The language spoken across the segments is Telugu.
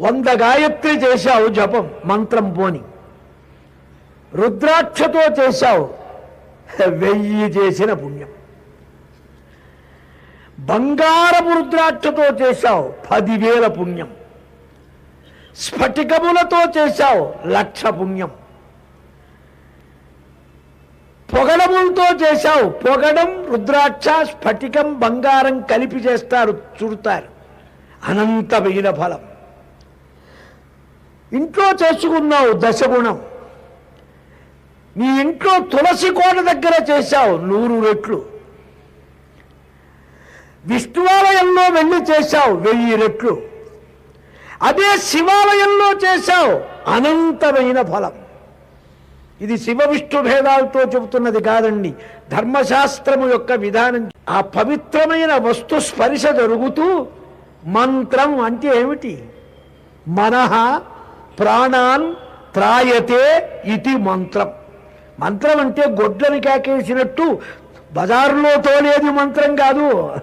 వంద గాయత్రి చేశావు జపం మంత్రం పోని. రుద్రాక్షతో చేశావు వెయ్యి చేసిన పుణ్యం. బంగారపు రుద్రాక్షతో చేశావు పదివేల పుణ్యం. స్ఫటికములతో చేశావు లక్ష పుణ్యం. పొగడములతో చేశావు పొగడం రుద్రాక్ష స్ఫటికం బంగారం కలిపి చేస్తారు చుడతారు. అనంతమైన ఫలం. ఇంట్లో చేసుకున్నావు దశగుణం. నీ ఇంట్లో తులసి కోట దగ్గర చేశావు నూరు రెట్లు. విష్ణువాలయంలో వెళ్ళి చేశావు వెయ్యి రెట్లు. అదే శివాలయంలో చేశావు అనంతమైన ఫలం. ఇది శివ విష్ణు భేదాలతో చెబుతున్నది కాదండి. ధర్మశాస్త్రము యొక్క విధానం. ఆ పవిత్రమైన వస్తు స్పర్శ జరుగుతూ మంత్రం అంటే ఏమిటి? మనః ప్రాణాన్ త్రాయతే ఇది మంత్రం. మంత్రం అంటే గొడ్లని కేకేసినట్టు బజారులో తోలేది మంత్రం కాదు.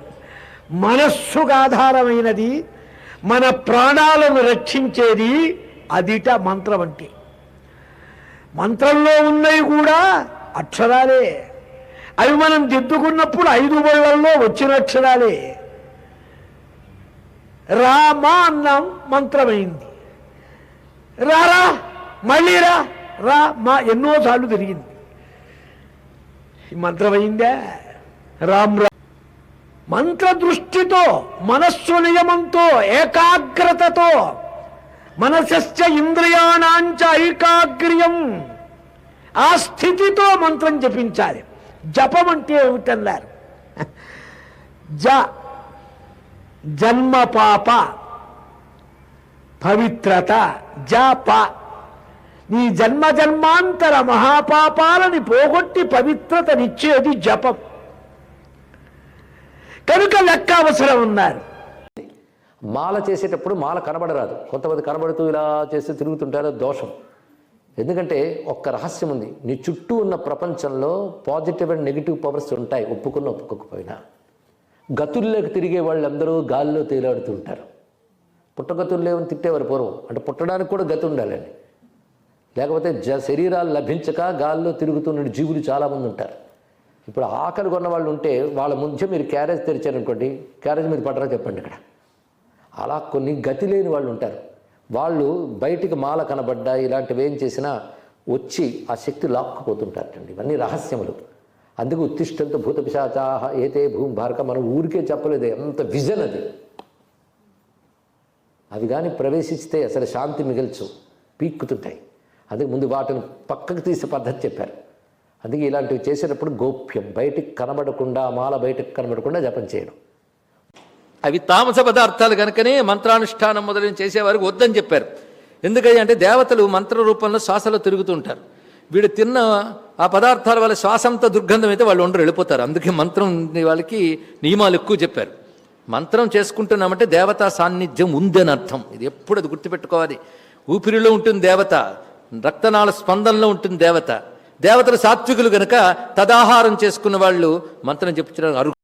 మనస్సుకు ఆధారమైనది మన ప్రాణాలను రక్షించేది అదిట మంత్రం అంటే. మంత్రంలో ఉన్నవి కూడా అక్షరాలే. అవి మనం దిద్దుకున్నప్పుడు ఐదు బళ్ళల్లో వచ్చిన అక్షరాలే. రామా అన్నం మంత్రమైంది. రారా మళ్ళీ రా. రా మా ఎన్నోసార్లు తిరిగింది. ఈ మంత్రమైందా రామ్ రా. మంత్ర దృష్టితో మనస్సు నియమంతో ఏకాగ్రతతో మనసస్య ఇంద్రియాణాంచ ఐకాగ్ర్యం ఆ స్థితితో మంత్రం జపించాలి. జపం అంటే ఏమిటన్నారు? జ. జన్మ పాప. పవిత్రత జప. నీ జన్మ జన్మాంతర మహాపాపాలని పోగొట్టి పవిత్రతనిచ్చేది జపం. కనుక లెక్క అవసరం ఉన్నారు మాల చేసేటప్పుడు మాల కనబడరాదు. కొంతమంది కనబడుతూ ఇలా చేస్తూ తిరుగుతుంటారు దోషం. ఎందుకంటే ఒక్క రహస్యం ఉంది. నీ చుట్టూ ఉన్న ప్రపంచంలో పాజిటివ్ అండ్ నెగిటివ్ పవర్స్ ఉంటాయి. ఒప్పుకున్న ఒప్పుకోకపోయినా. గతుల్లోకి తిరిగే వాళ్ళందరూ గాల్లో తేలాడుతూ ఉంటారు. పుట్టగతులు లేవని తిట్టేవారు పూర్వం. అంటే పుట్టడానికి కూడా గతి ఉండాలండి. లేకపోతే జ శరీరాలు లభించక గాల్లో తిరుగుతున్న జీవులు చాలామంది ఉంటారు. ఇప్పుడు ఆకలి కొన్న వాళ్ళు ఉంటే వాళ్ళ ముందు మీరు క్యారేజ్ తెరిచారనుకోండి క్యారేజ్ మీద పడరా చెప్పండి ఇక్కడ. అలా కొన్ని గతి లేని వాళ్ళు ఉంటారు. వాళ్ళు బయటికి మాల కనబడ్డా ఇలాంటివి ఏం చేసినా వచ్చి ఆ శక్తి లాక్కుపోతుంటారటండి ఇవన్నీ రహస్యములు. అందుకు ఉత్తిష్టంతో భూత పిశాచాహ ఏతే భూమి భారక మనం ఊరికే చెప్పలేదు. ఎంత విజన్ అది. అవి కానీ ప్రవేశిస్తే అసలు శాంతి మిగల్చు పీక్కుతుంటాయి. అందుకే ముందు వాటిని పక్కకు తీసే పద్ధతి చెప్పారు. అందుకే ఇలాంటివి చేసేటప్పుడు గోప్యం బయటికి కనబడకుండా మాల బయటకు కనబడకుండా జపం చేయడం. అవి తామస పదార్థాలు కనుకనే మంత్రానుష్ఠానం మొదలైన చేసేవారికి వద్దని చెప్పారు. ఎందుకని అంటే దేవతలు మంత్ర రూపంలో శ్వాసలో తిరుగుతుంటారు. వీడు తిన్న ఆ పదార్థాల వల్ల శ్వాసంతో దుర్గంధం అయితే వాళ్ళు ఉండరు వెళ్ళిపోతారు. అందుకే మంత్రం వాళ్ళకి నియమాలు ఎక్కువ చెప్పారు. మంత్రం చేసుకుంటున్నామంటే దేవతా సాన్నిధ్యం ఉందని అర్థం. ఇది ఎప్పుడు అది గుర్తుపెట్టుకోవాలి. ఊపిరిలో ఉంటుంది దేవత రక్తనాళ స్పందనలో ఉంటుంది దేవత. దేవతలు సాత్వికులు గనక తదాహారం చేసుకున్న వాళ్ళు మంత్రం చెప్తున్నారు